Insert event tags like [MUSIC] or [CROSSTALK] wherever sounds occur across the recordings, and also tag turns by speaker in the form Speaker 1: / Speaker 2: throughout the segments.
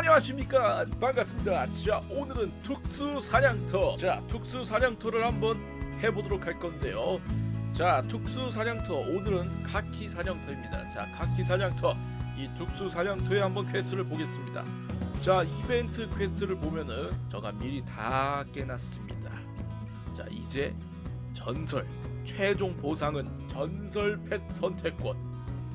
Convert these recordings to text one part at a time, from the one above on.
Speaker 1: 안녕하십니까. 반갑습니다. 자 오늘은 특수 사냥터. 자 특수 사냥터를 한번 해보도록 할 건데요. 자 특수 사냥터. 오늘은 카키 사냥터입니다. 자 카키 사냥터. 이 특수 사냥터에 한번 퀘스트를 보겠습니다. 자 이벤트 퀘스트를 보면은 저가 미리 다 깨놨습니다. 자 이제 전설 최종 보상은 전설 펫 선택권.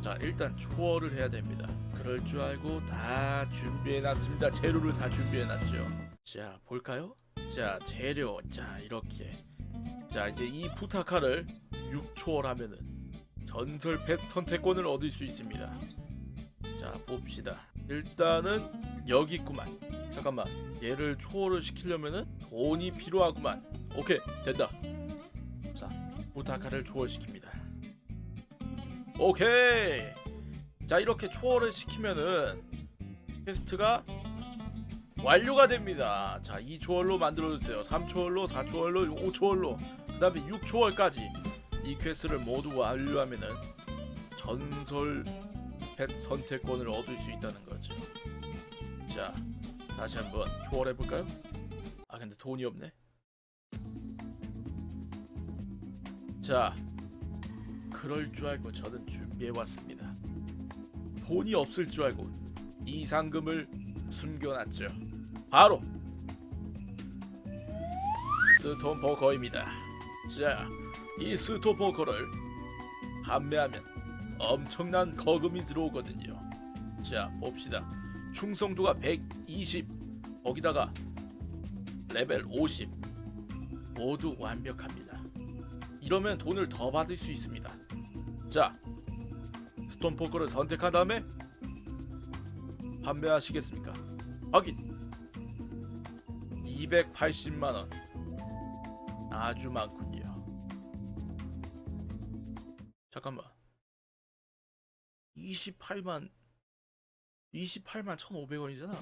Speaker 1: 자 일단 초월을 해야 됩니다 그럴 줄 알고 다 준비해놨습니다. 재료를 다 준비해놨죠. 자 볼까요? 자 재료. 자 이렇게. 자 이제 이 부타카를 6초월하면은 전설 펫 선택권을 얻을 수 있습니다. 자 봅시다. 일단은 여기 있구만. 잠깐만. 얘를 초월을 시키려면은 돈이 필요하구만. 오케이 된다. 자 부타카를 초월시킵니다. 오케이 자 이렇게 초월을 시키면은 퀘스트가 완료가 됩니다. 자 2초월로 만들어주세요. 3초월로 4초월로 5초월로 그 다음에 6초월까지 이 퀘스트를 모두 완료하면은 전설 펫 선택권을 얻을 수 있다는 거죠. 자 다시 한번 초월해볼까요? 아 근데 돈이 없네. 자 그럴 줄 알고 저는 준비해왔습니다 돈이 없을 줄 알고 이 상금을 숨겨놨죠. 바로 스톤포커입니다. 자, 이 스톤포커를 판매하면 엄청난 거금이 들어오거든요. 자, 봅시다. 충성도가 120, 거기다가 레벨 50 모두 완벽합니다. 이러면 돈을 더 받을 수 있습니다. 자, 스톤 포커를 선택한 다음에 판매하시겠습니까? 확인. 280만 원. 아주 많군요. 잠깐만. 28만 28만 1,500원이잖아.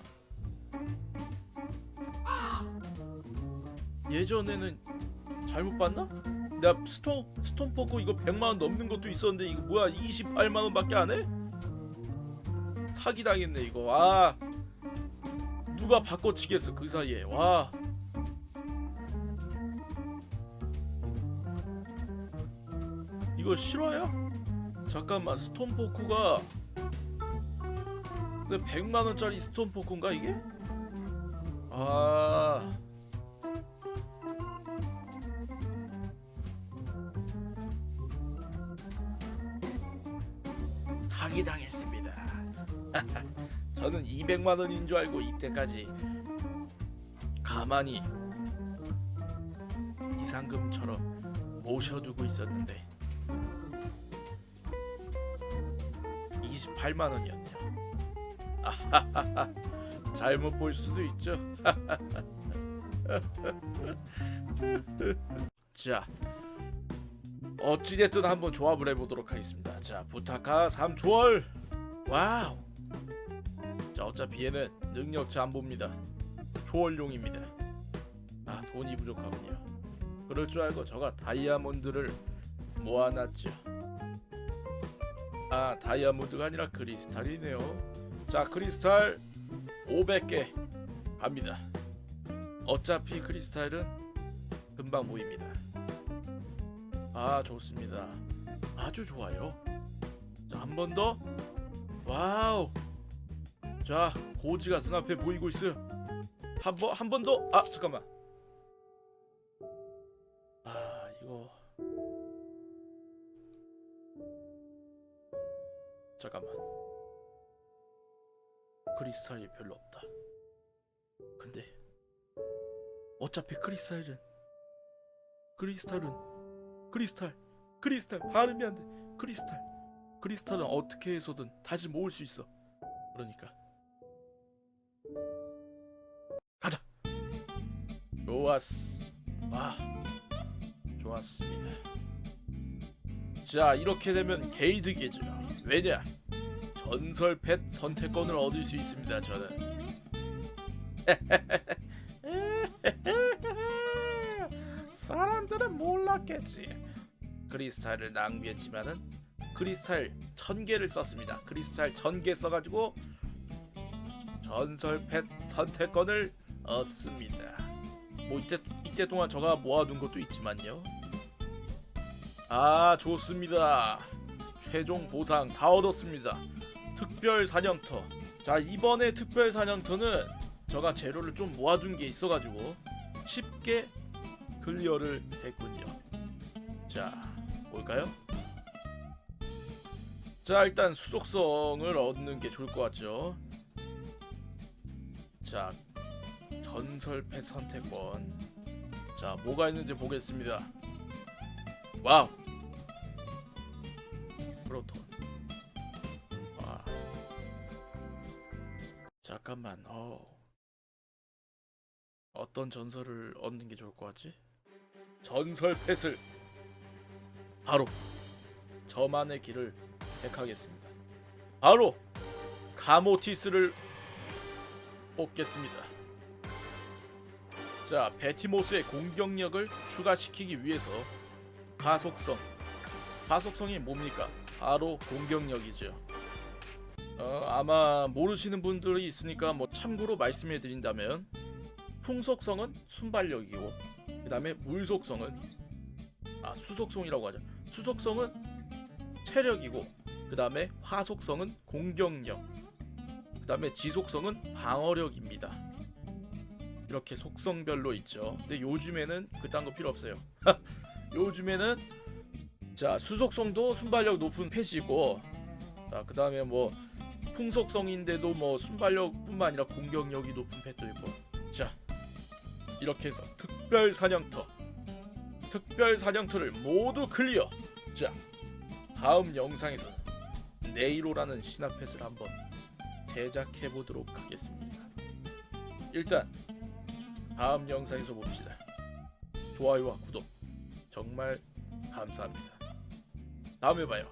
Speaker 1: 예전에는 잘못 봤나? 내가 스톤 스톤 포커 이거 100만 원 넘는 것도 있었는데 이거 뭐야 28만 원밖에 안 해? 사기 당했네 이거. 와. 누가 바꿔치겠어 그 사이에. 와. 이거 실화야? 잠깐만 스톤 포크가 근데 100만 원짜리 스톤 포크인가 이게? 아. 사기당했습니다. [LAUGHS] 저는 200만 원인 줄 알고 이때까지 가만히 이상금처럼 모셔두고 있었는데 28만 원이었네요. 잘못 볼 수도 있죠. [LAUGHS] 자, 어찌됐든 한번 조합을 해보도록 하겠습니다. 자, 부타카 3초월. 와우. 자, 어차피 얘는 능력치 안 봅니다. 초월용입니다. 아, 돈이 부족하군요. 그럴 줄 알고 저가 다이아몬드를 모아놨죠. 아, 다이아몬드가 아니라 크리스탈이네요. 자, 크리스탈 500개 갑니다. 어차피 크리스탈은 금방 모입니다. 아 좋습니다. 아주 좋아요. 자 한 번 더. 와우. 자 고지가 눈앞에 보이고 있어요. 한번 한 번 더. 아 잠깐만. 아 이거. 잠깐만. 크리스탈이 별로 없다. 근데 어차피 크리스탈은 크리스탈은 크리스탈 크리스탈 발음이 안 돼. 크리스탈 크리스탈은 어떻게 해서든 다시 모을 수 있어. 그러니까 가자. 좋았어. 아 좋았습니다. 자 이렇게 되면 게이드겠죠. 왜냐? 전설 펫 선택권을 얻을 수 있습니다. 저는. [LAUGHS] 사람들은 몰랐겠지. 크리스탈을 낭비했지만은 크리스탈 천 개를 썼습니다. 크리스탈 천 개 써가지고 전설 펫 선택권을 얻습니다. 뭐 이때 이때 동안 저가 모아둔 것도 있지만요. 아 좋습니다. 최종 보상 다 얻었습니다. 특별 사냥터. 자 이번에 특별 사냥터는 제가 재료를 좀 모아둔 게 있어가지고 쉽게 클리어를 했군요. 자 볼까요? 자 일단 수속성을 얻는 게 좋을 것 같죠. 자 전설 펫 선택권. 자 뭐가 있는지 보겠습니다. 와우. 프로톤. 와. 잠깐만. 어. 어떤 전설을 얻는 게 좋을 것 같지? 전설 펫을 바로 저만의 길을 택하겠습니다. 바로 가모티스를 뽑겠습니다. 자, 베티모스의 공격력을 추가시키기 위해서 가속성. 가속성이 뭡니까? 바로 공격력이죠. 어, 아마 모르시는 분들이 있으니까 뭐 참고로 말씀해 드린다면 풍속성은 순발력이고 그 다음에 물속성은 아 수속성이라고 하죠. 수속성은 체력이고 그 다음에 화속성은 공격력. 그 다음에 지속성은 방어력입니다. 이렇게 속성별로 있죠. 근데 요즘에는 그딴 거 필요 없어요. [LAUGHS] 요즘에는 자 수속성도 순발력 높은 펫이고 자 그 다음에 뭐 풍속성인데도 뭐 순발력뿐만 아니라 공격력이 높은 펫도 있고 자 이렇게 해서 특별 사냥터 특별 사냥터를 모두 클리어. 자 다음 영상에서 네이로라는 신화 펫을 한번 제작해 보도록 하겠습니다. 일단 다음 영상에서 봅시다. 좋아요와 구독 정말 감사합니다. 다음에 봐요